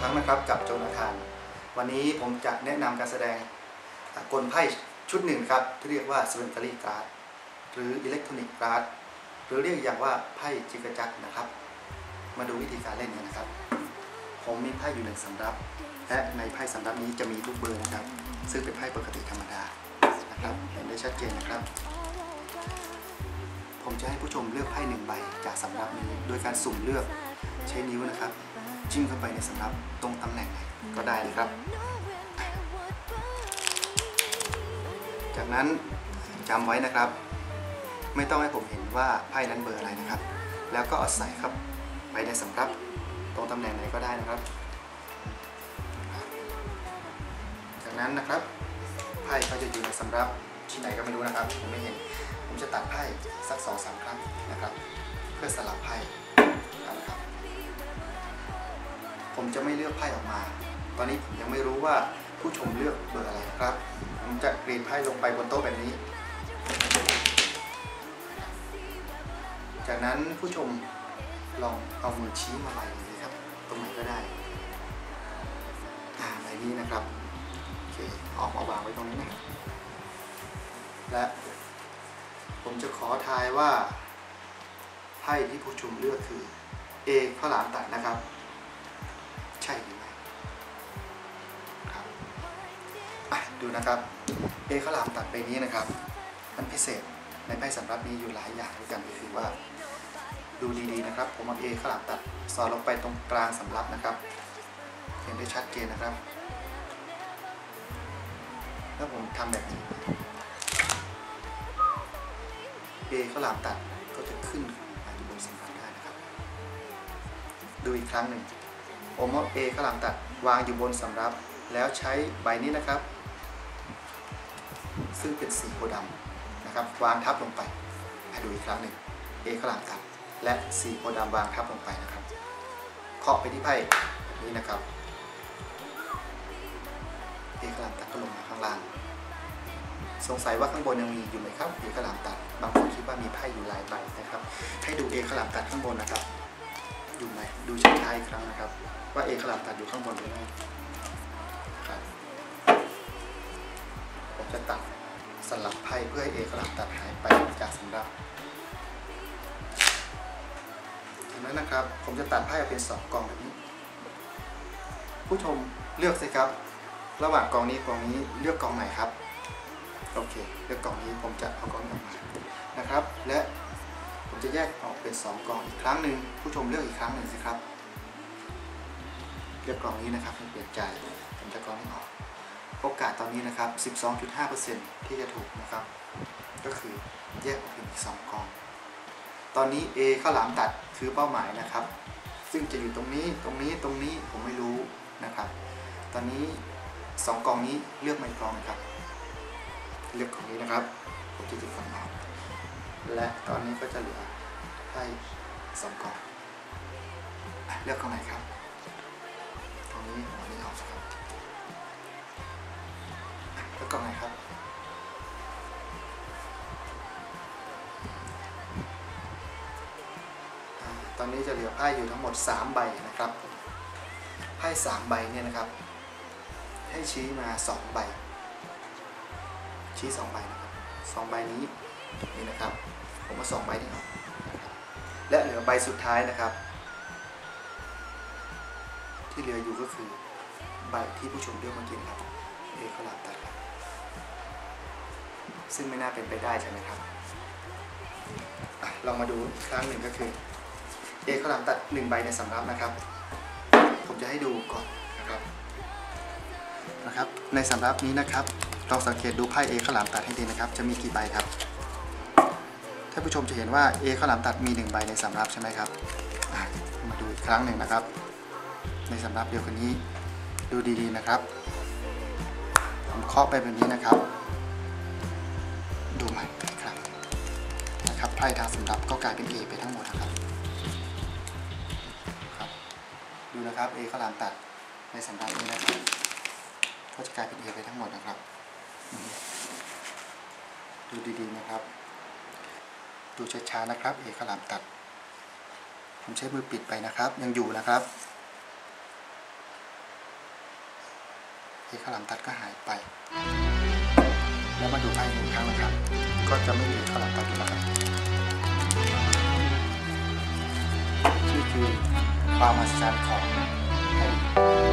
ครั้งนะครับกับโจนาธาน วันนี้ผมจะแนะนำการแสดงกลไพ่ชุดหนึ่งครับ ที่เรียกว่าสเวนตารีการ์ดหรืออิเล็กทรอนิกส์การ์ดหรือเรียกอย่างว่าไพ่จิกจักนะครับ มาดูวิธีการเล่นกันนะครับ ผมมีไพ่อยู่หนึ่งสำรับ และในไพ่สำรับนี้จะมีลูกเบอร์นะครับ ซึ่งเป็นไพ่ปกติธรรมดานะครับเห็นได้ชัดเจนนะครับผมจะให้ผู้ชมเลือกไพ่หนึ่งใบจากสำรับนี้ โดยการสุ่มเลือกใช้นิ้วนะครับ จิ้มเข้าไปในสำรับตรงตำแหน่งไหนก็ได้เลยครับ จากนั้นจำไว้นะครับ ไม่ต้องให้ผมเห็นว่าไพ่นั้นเบอร์อะไรนะครับ แล้วก็เอาใส่ครับไปในสำรับตรงตำแหน่งไหนก็ได้นะครับ จากนั้นนะครับไพ่ก็จะอยู่ในสำรับที่ไหนก็ไม่รู้นะครับผมไม่เห็นผมจะตัดไพ่สักสองสามครั้งนะครับ เพื่อสลับไพ่เอาละครับ ผมจะไม่เลือกไพ่ออกมา ตอนนี้ผมยังไม่รู้ว่าผู้ชมเลือกเบอร์อะไรครับ ผมจะกรีดไพ่ลงไปบนโต๊ะแบบนี้ จากนั้นผู้ชมลองเอามือชี้มาใบนี้ครับ ตรงไหนก็ได้อ่าใบนี้นะครับ โอเคออกมาวางไว้ตรงนี้นะและผมจะขอทายว่าไพ่ที่ผู้ชมเลือกคือ A ข้าวหลามตัดนะครับ ใช่หรือไม่ครับดูนะครับ A ข้าวหลามตัดไปนี้นะครับ มันพิเศษในไพ่สำรับนี้อยู่หลายอย่างด้วยกันก็คือว่า ดูดีๆนะครับ ผมเอา A ข้าวหลามตัดสอดลงไปตรงกลางสำรับนะครับ เห็นได้ชัดเจนนะครับ แล้วผมทำแบบนี้ A ข้าวหลามตัดก็จะขึ้นมาอยู่บนสำรับได้นะครับ ดูอีกครั้งหนึ่ง ผมเอข้าวหลามตัดวางอยู่บนสำรับ แล้วใช้ใบนี้นะครับ ซึ่งเป็นสีโพธิ์ดำนะครับ วางทับลงไปให้ดูอีกครั้งหนึ่ง A ข้าวหลามตัด และสีโพธิ์ดำวางทับลงไปนะครับเคาะไปที่ไพ่แบบนี้นะครับ A ข้าวหลามตัดก็ลงมาข้างล่าง สงสัยว่าข้างบนยังมีอยู่ไหมครับ A ข้าวหลามตัด บางคนคิดว่ามีไพ่อยู่หลายใบนะครับ ให้ดู A ข้าวหลามตัดข้างบนนะครับ อยู่ไหมดูช้าๆอีกครั้งนะครับ ว่า A ข้าวหลามตัดอยู่ข้างบนหรือไม่ครับผมจะตัดสลับไพ่เพื่อให้ A ข้าวหลามตัดหายไปจากสำรับจากนั้นนะครับ ผมจะตัดไพ่ออกเป็นสองกองแบบนี้ ผู้ชมเลือกสิครับ ระหว่างกองนี้กองนี้เลือกกองไหนครับ โอเค เลือกกล่องนี้ผมจะเอากล่องนี้ออกมานะครับ และ ผมจะแยกออกเป็น 2กล่องอีกครั้งหนึ่งผู้ชมเลือกอีกครั้งหนึ่งสิครับเลือกกล่องนี้นะครับไม่เปลี่ยนใจผมจะกล่องนี้ออก โอกาสตอนนี้นะครับ 12.5%ที่จะถูกนะครับ ก็คือแยกออกเป็นอีก 2กล่อง ตอนนี้ A ข้าวหลามตัดคือเป้าหมายนะครับ ซึ่งจะอยู่ตรงนี้ตรงนี้ตรงนี้ผมไม่รู้นะครับ ตอนนี้ 2กล่องนี้เลือกไม่กล่องครับเลือกของนี้นะครับผมจะหยิบฝั่งออก และตอนนี้ก็จะเหลือไพ่สองกองเลือกกล่องไหนครับกล่องนี้เอาอันนี้ออกครับเลือกกล่องไหนครับอตอนนี้จะเหลือไพ่อยู่ทั้งหมด 3 ใบนะครับไพ่3ใบเนี่ยนะครับ ให้ชี้มา 2 ใบ ชี้สองใบนะครับสองใบนี้นี่นะครับ ผมมาสองใบนี้ออกและเหลือใบสุดท้ายนะครับ ที่เหลืออยู่ก็คือใบที่ผู้ชมเลือกมื่อกี้ครับเอข้าหลามตัดครับซึ่งไม่น่าเป็นไปได้ใช่ไหมครับอะลองมาดูอีกครั้งหนึ่งก็คือเอข้าวหลามตัดหนึ่งใบในสำรับนะครับ ผมจะให้ดูก่อนนะครับนะครับ ในสำรับนี้นะครับลองสังเกตดูไพ่เอข้าวหลามตัดให้ดีนะครับ จะมีกี่ใบครับ ท่านผู้ชมจะเห็นว่าเอข้าวหลามตัดมี 1 ใบในสำรับใช่ไหมครับมาดูอีกครั้งหนึ่งนะครับ ในสำรับเดียวกันนี้ดูดีๆนะครับ ผมเคาะไปแบบนี้นะครับ ดูใหม่ครั้งนะครับไพ่ทางสำรับก็กลายเป็น A ไปทั้งหมดนะครับครับ ดูนะครับเอข้าวหลามตัดในสำรับนี้นะครับก็จะกลายเป็น A ไปทั้งหมดนะครับ ดูดีๆนะครับ ดูช้าๆนะครับ เอขลามตัด ผมใช้มือปิดไปนะครับ ยังอยู่นะครับ เอขลามตัดก็หายไป แล้วมาดูไพ่หนึ่งครั้งนะครับ ก็จะไม่มีเอข้าวหลามตัดอยู่แล้วครับนี่คือความมหัศจรรย์ของไพ่